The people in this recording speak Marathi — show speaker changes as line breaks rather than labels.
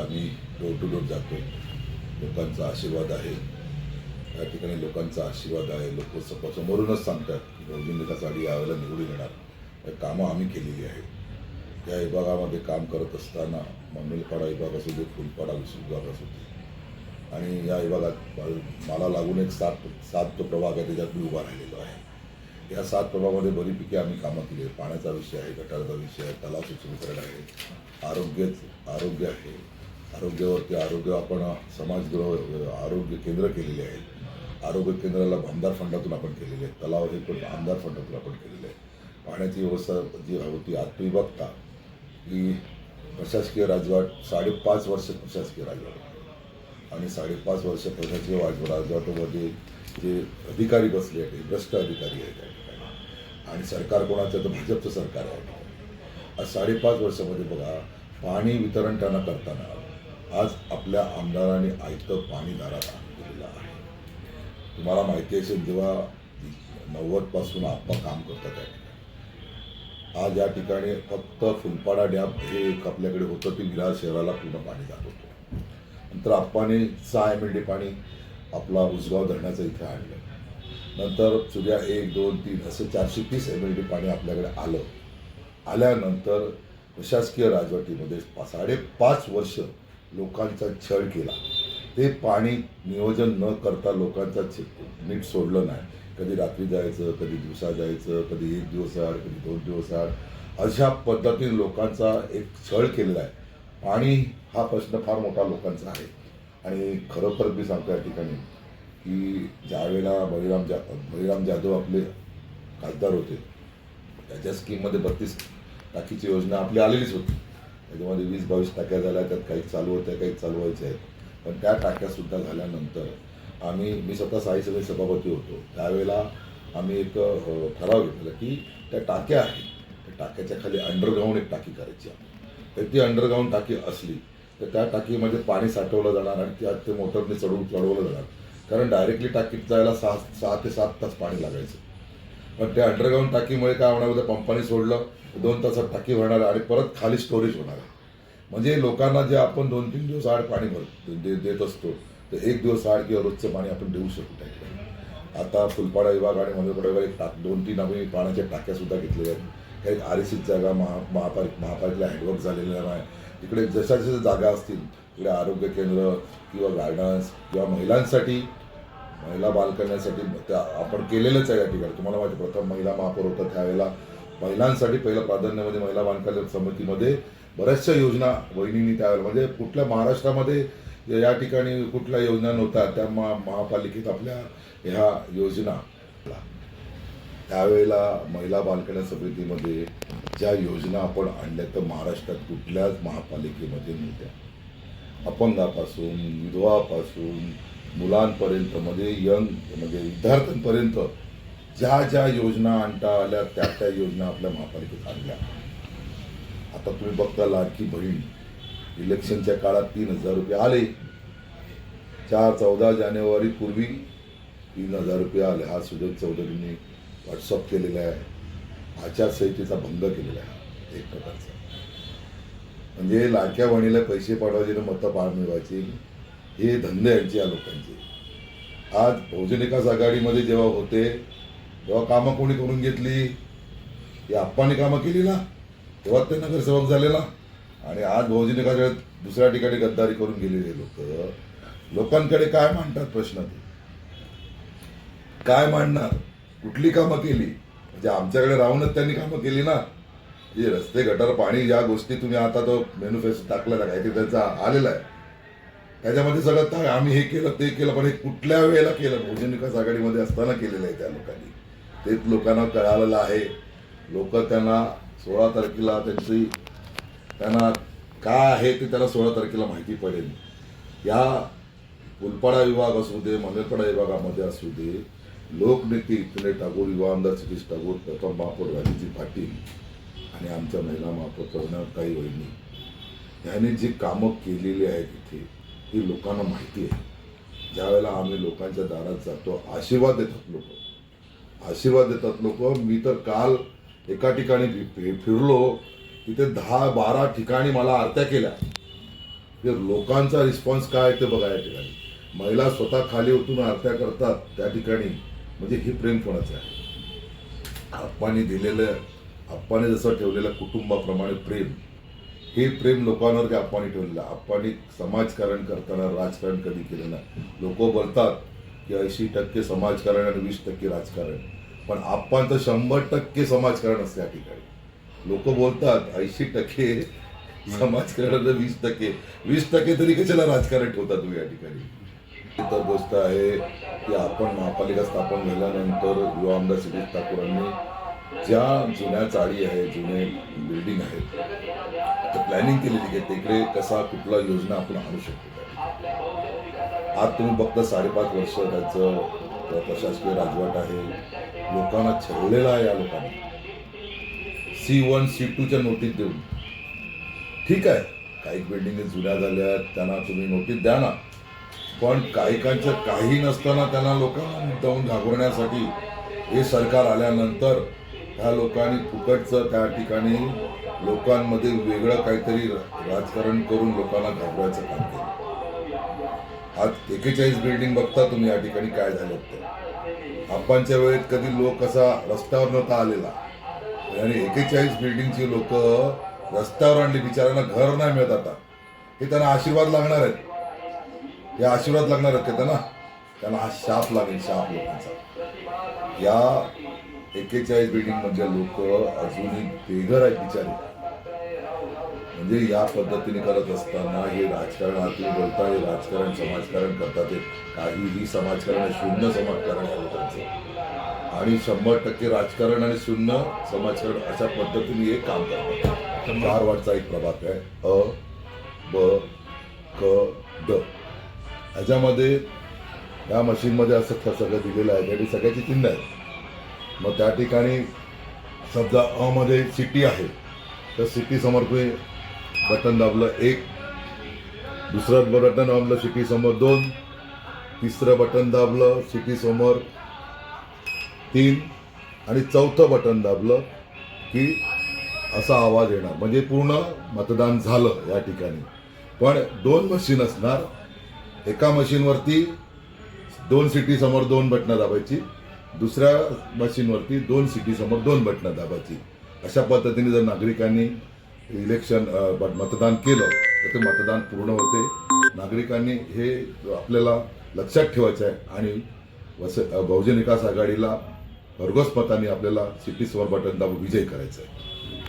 आम्ही डोर टू डोर जातो लोकांचा आशीर्वाद आहे. या ठिकाणी लोकांचा आशीर्वाद आहे. लोक समोरूनच सांगतात की बहुजन यावेळेला निवडून येणार. हे कामं आम्ही केलेली आहेत. या विभागामध्ये काम करत असताना मंगलपाडा विभाग असू दे फुलपाडा विभाग असू दे. आणि या विभागात मला लागून एक सात सात तो प्रभाग आहे त्याच्यात मी उभा राहिलेलो आहे. या सात प्रभागामध्ये बरीपैकी आम्ही कामं केली आहे पाण्याचा विषय आहे गटाराचा विषय आहे तलाव सुशोभीकरण आहे आरोग्य आरोग्य आहे आरोग्यावरती आरोग्य आपण समाजगृह आरोग्य केंद्र केलेले आहेत. आरोग्य केंद्राला आमदार फंडातून आपण केलेले आहेत. तलाव हे पण आमदार फंडातून आपण केलेले आहे पाण्याची व्यवस्था जी होती आता तुम्ही बघता की प्रशासकीय राजवाट साडेपाच वर्ष प्रशासकीय राजवाट आणि साडेपाच वर्ष प्रशासकीय राजवाट राजवाटामध्ये जे अधिकारी बसले आहेत भ्रष्ट अधिकारी आहेत त्या ठिकाणी. आणि सरकार कोणाचं तर भाजपचं सरकार आहे. आज साडेपाच वर्षामध्ये बघा पाणी वितरण त्यांना करताना आज आपल्या आमदाराने आयतं पाणी दारात आणून दिलेलं आहे. तुम्हाला माहिती असेल जेव्हा नव्वदपासून आप्पा काम करतात त्या ठिकाणी. आज या ठिकाणी फक्त फुलपाडा डॅम हे एक आपल्याकडे होतं ते विरार शहराला पूर्ण पाणी जात होतं. नंतर आप्पाने सहा एम एल डी पाणी आपला उसगाव धरणाचं इथे आणलं. नंतर सूर्या एक दोन तीन असं चारशे तीस एम एल डी पाणी आपल्याकडे आलं. आल्यानंतर प्रशासकीय राजवटीमध्ये साडेपाच वर्ष लोकांचा छळ केला. ते पाणी नियोजन न करता लोकांचा नीट सोडलं नाही. कधी रात्री जायचं कधी दिवसा जायचं कधी एक दिवस आड कधी दोन दिवस आड. अशा पद्धतीने लोकांचा एक छळ केलेला आहे. पाणी हा प्रश्न फार मोठा लोकांचा आहे. आणि खरोखर मी सांगतो या ठिकाणी की ज्यावेळेला बळीराम जा बळीराम जाधव आपले खासदार होते त्याच्या स्कीममध्ये बत्तीस टाकीची योजना आपली आलेलीच होती. त्याच्यामध्ये वीस बावीस टाक्या झाल्या त्यात काही चालू होत्या काही चालू व्हायच्या आहेत. पण त्या टाक्यासुद्धा झाल्यानंतर आम्ही मी स्वतः साई सभे सभापती होतो. त्यावेळेला आम्ही एक ठराव घेतला की त्या टाक्या आहेत. त्या टाक्याच्या खाली अंडरग्राऊंड एक टाकी करायची आहे. तर ती अंडरग्राऊंड टाकी असली तर त्या टाकीमध्ये पाणी साठवलं जाणार आणि त्यात ते मोटरने चढवून चढवलं जाणार. कारण डायरेक्टली टाकीत जायला सहा सहा ते सात तास पाणी लागायचं. पण त्या अंडरग्राऊंड टाकीमुळे काय होणार होतं पंपाने सोडलं दोन तासात टाकी भरणार आणि परत खाली स्टोरेज होणार आहे. म्हणजे लोकांना जे आपण दोन तीन दिवस आड पाणी भर दे देत असतो तर एक दिवस आड किंवा रोजचं पाणी आपण देऊ शकतो त्या आता फुलपाडा विभाग आणि मंगळपाडा विभाग एक टाक दोन तीन आम्ही पाण्याच्या टाक्यासुद्धा घेतलेल्या आहेत. काही सी जागा महा महापालिक महापालिकेला हँडवर्क झालेल्या नाही. तिकडे जशा जशा जागा असतील तिकडे आरोग्य केंद्र किंवा गार्डन्स किंवा महिलांसाठी महिला बालकन्यासाठी त्या आपण केलेलंच आहे या ठिकाणी. तुम्हाला माहिती प्रथम महिला महापौर होता त्यावेळेला. महिलांसाठी पहिलं प्राधान्यामध्ये महिला बालकल्याण समितीमध्ये बऱ्याचशा योजना वहिनींनी त्यावेळेला म्हणजे कुठल्या महाराष्ट्रामध्ये या ठिकाणी कुठल्या योजना नव्हत्या त्या महा महापालिकेत आपल्या ह्या योजना त्यावेळेला महिला बालकल्या समितीमध्ये ज्या योजना आपण आणल्या तर महाराष्ट्रात कुठल्याच महापालिकेमध्ये नव्हत्या. अपंगापासून विधवापासून मुलांपर्यंत म्हणजे यंग म्हणजे विद्यार्थ्यांपर्यंत ज्या ज्या योजना आणता आल्या त्या त्या योजना आपल्या महापालिकेत आणल्या. आता तुम्ही बघता लाडकी बहीण इलेक्शनच्या काळात तीन हजार रुपये आले. चार चौदा जानेवारी पूर्वी तीन हजार रुपये आले. हा सुजय चौधरींनी व्हॉट्सअप केलेला आहे. आचारसंहितेचा भंग केलेला आहे. एक प्रकारचा. म्हणजे लाडक्या बहिणीला पैसे पाठवायचे मतं पाळ मिळवायची. हे धंदे यांचे या लोकांचे. आज बहुजन एकाच आघाडीमध्ये जेव्हा होते तेव्हा कामं कोणी करून घेतली या आप्पाने कामं केली ना तेव्हा ते नगरसेवक झालेला आणि आज बहुजन विकास दुसऱ्या ठिकाणी गद्दारी करून गेलेले लोक लोकांकडे काय मांडतात प्रश्न ते? काय मांडणार? कुठली कामं केली? म्हणजे आमच्याकडे राहूनच त्यांनी कामं केली ना. जे रस्ते गटर पाणी ज्या गोष्टी तुम्ही आता तो मॅन्युफॅक्चर टाकला काहीतरी त्यांचा आलेला आहे. त्याच्यामध्ये सगळं काय आम्ही हे केलं ते केलं पण हे कुठल्या वेळेला केलं? बहुजन विकास आघाडीमध्ये असताना केलेलं आहे त्या लोकांनी. तेच लोकांना कळालेलं आहे. लोक त्यांना सोळा तारखेला त्यांची त्यांना काय आहे ते त्याला सोळा तारखेला माहिती पडेल. या फुलपाडा विभाग असू दे मंगलपाडा विभागामध्ये असू दे लोकनेते इथले टागोर युवा आमदार सतीश टागोर प्रथम महापौर राजीजी पाटील आणि आमच्या महिला महापौर काही वहिनी यांनी जी कामं केलेली आहेत इथे ही लोकांना माहिती आहे. ज्यावेळेला आम्ही लोकांच्या दारात जातो आशीर्वाद देतात लोक. आशीर्वाद देतात लोक. मी तर काल एका ठिकाणी फि- फि- फिरलो तिथे दहा बारा ठिकाणी मला आरत्या केल्या. हे लोकांचा रिस्पॉन्स काय आहे ते बघा या ठिकाणी. महिला स्वतः खाली उतरून आरत्या करतात त्या ठिकाणी. म्हणजे हे प्रेम कोणाचं आहे? आप्पाने दिलेलं आप्पाने जसं ठेवलेलं कुटुंबाप्रमाणे प्रेम. हे प्रेम लोकांवर जे आप्पाने ठेवलेलं आहे. आप्पाने समाजकारण करताना राजकारण कधी केलं नाही. लोक बोलतात की ऐंशी टक्के समाजकारण आणि वीस टक्के राजकारण. पण आप्पांचं शंभर टक्के समाजकारण असते या ठिकाणी. लोक बोलतात ऐंशी टक्के समाजकारण वीस टक्के. वीस टक्के तरी कशाला राजकारण ठेवता तुम्ही या ठिकाणी? इतर गोष्ट आहे की आपण महापालिका स्थापन झाल्यानंतर युवा आमदार शिरीष ठाकूरांनी ज्या जुन्या चाळी आहे जुने बिल्डिंग आहेत प्लॅनिंग केलेली आहे तिकडे कसा कुठला योजना आपण आणू शकतो. आज तुम्ही बघता साडेपाच वर्ष त्याचं प्रशासकीय राजवट आहे. लोकांना छळलेला आहे या लोकांनी. सी वन सी टूच्या नोटीस देऊन. ठीक आहे काही बिल्डिंग जुन्या झाल्या त्यांना तुम्ही नोटीस द्या ना. पण काहीकांचं काही नसताना त्यांना लोकांना मुद्दाहून घाबरण्यासाठी हे सरकार आल्यानंतर ह्या लोकांनी फुकटचं त्या ठिकाणी लोकांमध्ये वेगळं काहीतरी राजकारण करून लोकांना घाबरायचं काम केलं. आज एकेचाळीस बिल्डिंग बघता तुम्ही या ठिकाणी काय झालं ते. आपांच्या वेळेत कधी लोक असा रस्त्यावर नव्हता आलेला. आणि एकेचाळीस बिल्डिंगची लोक रस्त्यावर आणली बिचाऱ्यांना घर नाही मिळत आता. हे त्यांना आशीर्वाद लागणार आहेत. हे आशीर्वाद लागणार आहेत का त्यांना? त्यांना हा शाप लागेल शाप लोकांचा. या एकेचाळीस बिल्डिंग मधले लोक अजूनही बेघर आहेत बिचारे. म्हणजे या पद्धतीने करत असताना हे राजकारण तुम्ही बोलता हे राजकारण समाजकारण करतात हे काहीही समाजकारण शून्य समाजकारण आहे त्यांचं. आणि शंभर टक्के राजकारण आणि शून्य समाजकारण अशा पद्धतीने हे काम करतात. चार वाटचा एक प्रभाग आहे. अ ब क ड. ह्याच्यामध्ये या मशीनमध्ये असं सगळं दिलेलं आहे. त्यासाठी सगळ्याची चिन्ह आहेत. मग त्या ठिकाणी समजा अमध्ये सिटी आहे. तर सिटी समोर तुम्ही बटन दाबलं एक दुसरं बटन दाबलं सिटीसमोर दोन तिसरं बटन दाबलं सिटीसमोर तीन आणि चौथं बटन दाबलं की असा आवाज येणार. म्हणजे पूर्ण मतदान झालं या ठिकाणी. पण दोन मशीन असणार. एका मशीनवरती दोन सिटी समोर दोन बटनं दाबायची. दुसऱ्या मशीनवरती दोन सिटी समोर दोन बटणं दाबायची. अशा पद्धतीने जर नागरिकांनी इलेक्शन मतदान केलं तर ते मतदान पूर्ण होते. नागरिकांनी हे आपल्याला लक्षात ठेवायचं आहे आणि वस बहुजन विकास आघाडीला भरघोस मताने आपल्याला सिटी समोर बटन दाबून विजय करायचं आहे.